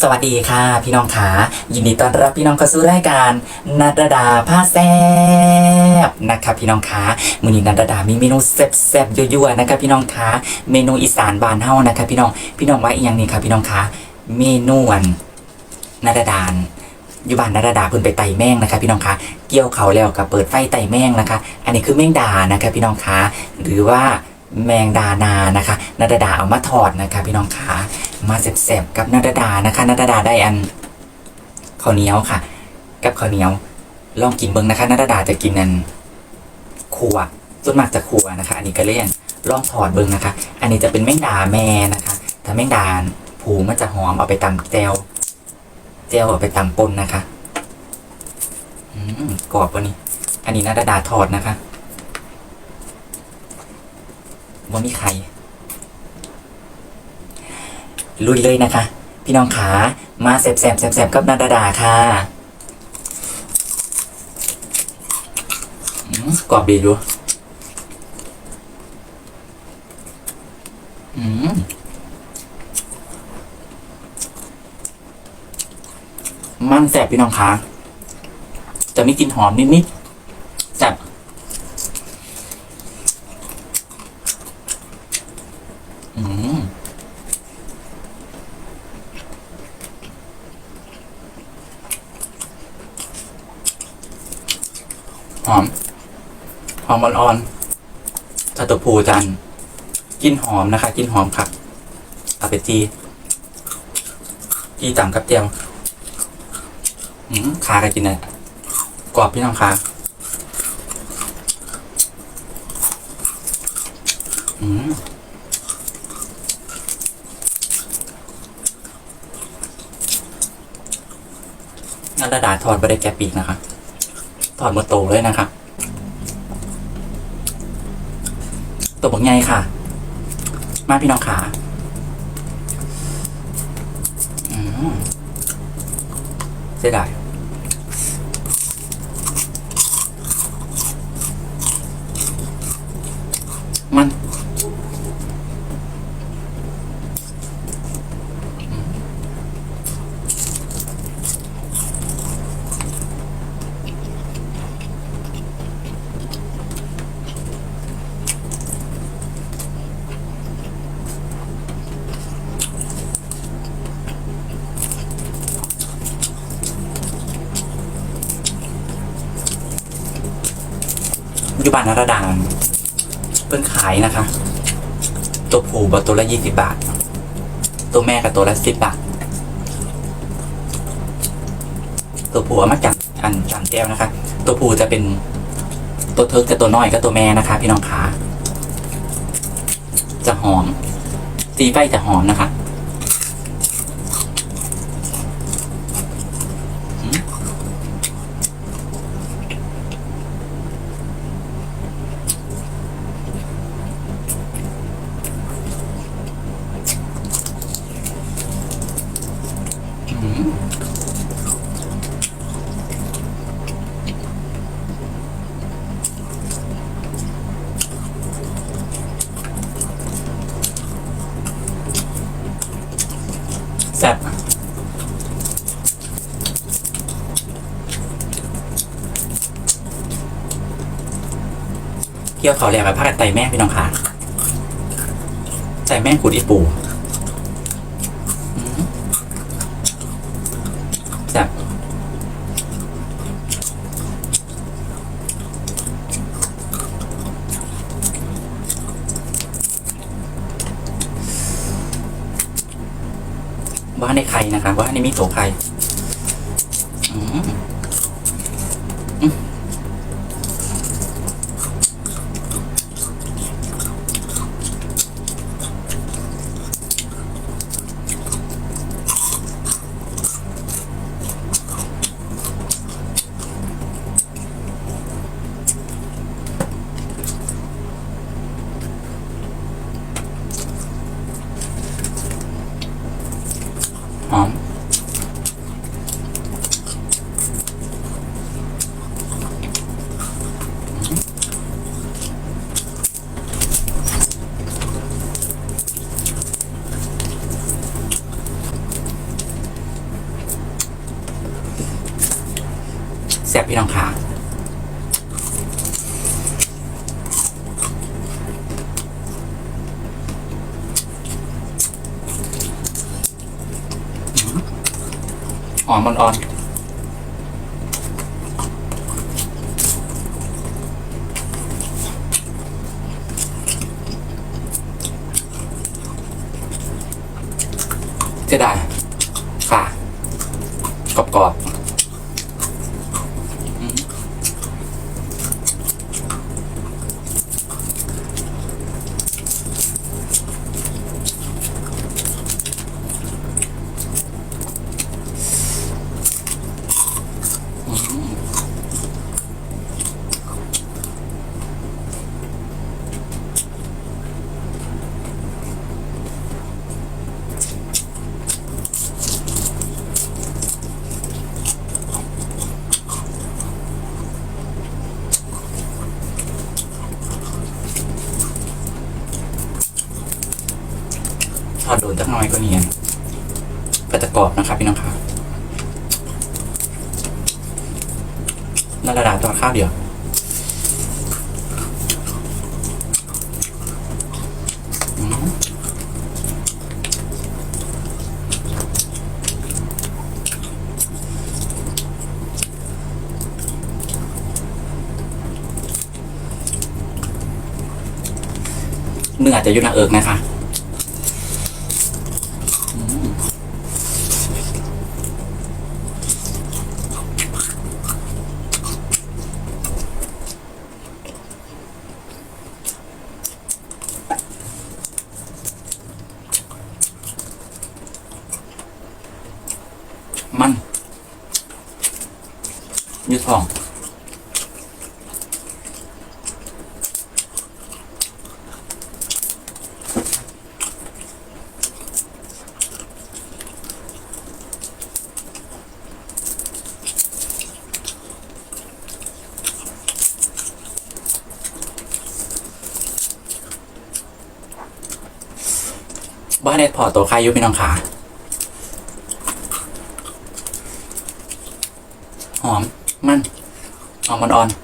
สวัสดีค่ะ พี่น้องขายินดีต้อนรับพี่น้องเข้าสู่รายการนัดดาผ้าแซบนะครับพี่น้องขามือนี้นัดดามีเมนูแซ่บๆยั่วๆนะครับพี่น้องขาเมนูอีสานบานเฮานะครับพี่น้องพี่น้องว่าอีกอย่างนี้ครับพี่น้องขาเมนูอันนัดดานอยู่บ้านนัดดาเพิ่นไปไต่แมงนะคะพี่น้องคะเกี่ยวเขาแล้วกับเปิดไฟไต่แมงนะคะ อันนี้คือแมงดานะคะพี่น้องคะหรือว่าแมงดานานะคะนัดดาเอามาทอดนะคะพี่น้องคะ มาแซ่บๆกับนัดดานะคะนัดดาได้อันข้าวเหนียวค่ะ กับข้าวเหนียว ลองกินเบิ้งนะคะนัดดาจะกินอันขัวส่วนมากจะขัวนะคะ อันนี้ก็เลี่ยนลองถอดเบิ้งนะคะ อันนี้จะเป็นแมงดาแม่นะคะถ้าแมงดาผูมันจะหอมเอาไปตำแจวแจวเอาไปตำปนนะคะอืมกรอบวะนี่อันนี้นาดาดาทอดนะคะว่ามีใคร ลุยเลยนะคะ พี่น้องขามาแสบแสบแสบแสบกับนาดาดาค่ะอืมกรอบดีดูอืมมันแสบพี่น้องขาจะมีกลิ่นหอมนิดๆจับอืม หอม หอมอ่อนๆจะตัวผูจันกินหอมนะคะ กินหอมค่ะเอาไปจีจีต่ำกับเจียวอืมขากันกินเลยกรอบพี่น้องคะอืมนาดาดาทอดไปได้แกปีกนะคะ ตอดหมดโตเลยนะคะตัวบักไงค่ะ มาพี่น้องขาอืมเสียดาย อยู่บ้านนาราดานเพิ่นขายนะคะ ตัวผูกับตัวละยี่สิบบาท ตัวแม่กับตัวละสิบบาท ตัวผูเอามาจากอันจานแก้วนะคะ ตัวผูจะเป็นตัวเทิร์กกับตัวน้อยกับตัวแม่นะคะ พี่น้องขาจะหอมสีไฟจะหอมนะคะ แซ่บเกี่ยวเขาแหลกกับผ้ากันไตแม่พี่น้องขาไตแม่ขุดอีปู ในไข่นะครับว่าในมีโถไข่ อ่อนมันอ่อนเสียดายค่ะกรอบกรอบๆ นจักหน่อยก็เนียนก็จะกรอบนะครับพี่น้องครับนาระดาตัวข้าวเดียวอืมเนื้ออาจจะยุ่หนาเอิกนะคะ เน็ตพอตัวใครยุพี่น้องขาหอม มันหอมอ่อนๆ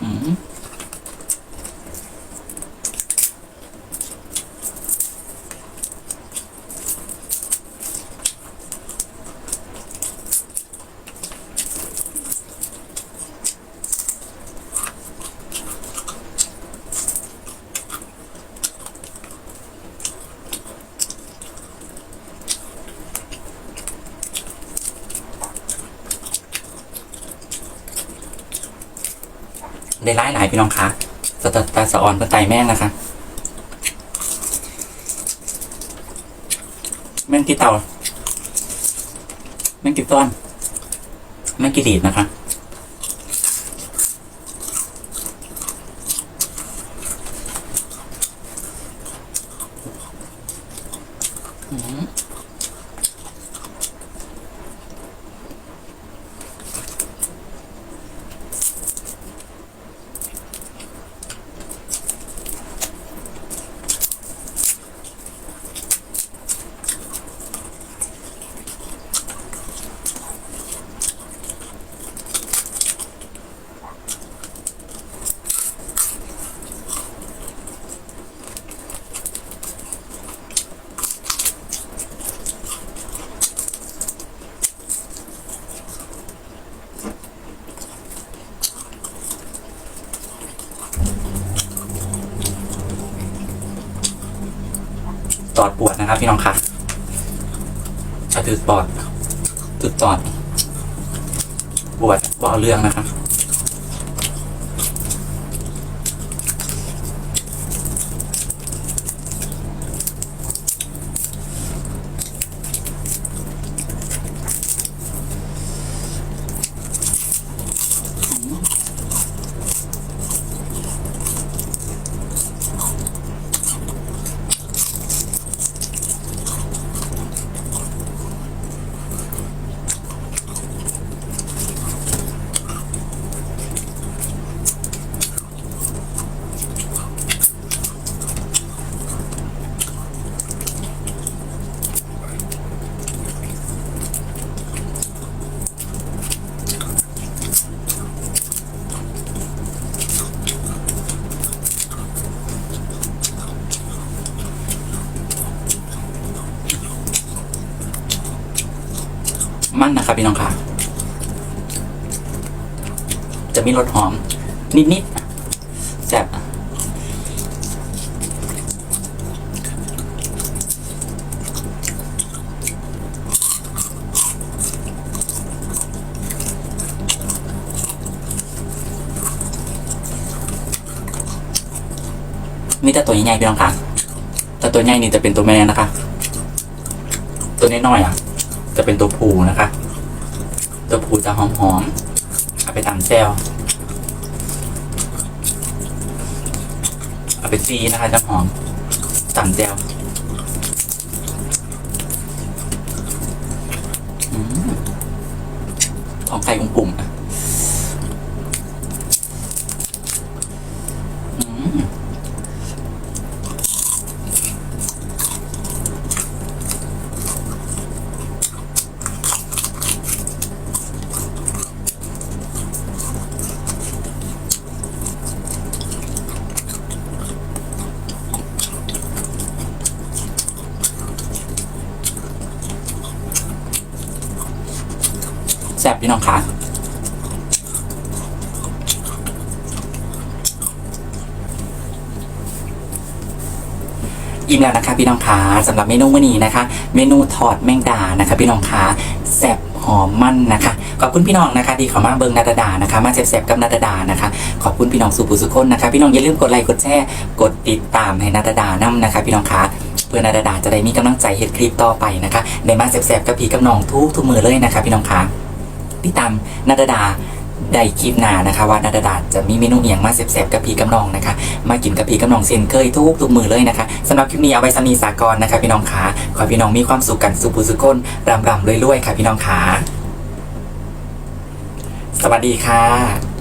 อืม ได้ร้ายหลายพี่น้องคะสตตาสะออนก็ไตแม่งนะคะ แม่งกี่เตาแม่งกี่ต้อนแม่งกี่ดีดนะคะอืม ตอดปวดนะครับ พี่น้องค่ะจะถือปอดตืดตอด ปวดบ่เอาเรื่องนะครับ มั นะครับพี่น้องค่ะ จะมีรสหอม นิดๆแซ่บมีแต่ตัวใหญ่ๆพี่น้องค่ะแต่ตัวใหญ่นี่จะเป็นตัวแม่นะคะ ตัวน้อยๆอะ จะเป็นตัวผูนะคะ ตัวผูจะหอมๆเอาไปตำแจวเอาไปซีนะคะจะหอมตำแจวอืมของไข่กุ้งปุ่มนะอืม แซ่บ พี่น้องคะอิ่มแล้วนะคะพี่น้องคะสำหรับเมนูวันนี้นะคะ เมนูทอดแมงดานะคะ พี่น้องคะแซ่บหอมมันนะคะขอบคุณพี่น้องนะคะที่เข้ามาเบิงนาดาดานะคะ มาแซ่บๆกับนาดาดานะคะ ขอบคุณพี่น้องสุภูสุคนนะคะ พี่น้องอย่าลืมกดไลค์กดแชร์กดติดตามให้นาดาดานํนะคะ พี่น้องคะเพื่อนาดาดาจะได้มีกำลังใจเฮ็ดคลิปต่อไปนะคะในมาแซ่บๆกับพี่กับน้องทุกทุกมือเลยนะคะ พี่น้องคะ ติดตามนาดาดาได้คลิปหน้านะคะว่านาดาดาจะมีเมนูเอียงมาเสบๆกับพีกับน้องนะคะ มากินกับพีกับน้องเซนเคยทุกทุกมือเลยนะคะสำหรับคลิปนี้เอาไว้สามีสากรนะคะพี่น้องขาขอพี่น้องมีความสุขกันสุขสุขคนรำรำรวยๆค่ะพี่น้องขาสวัสดีค่ะ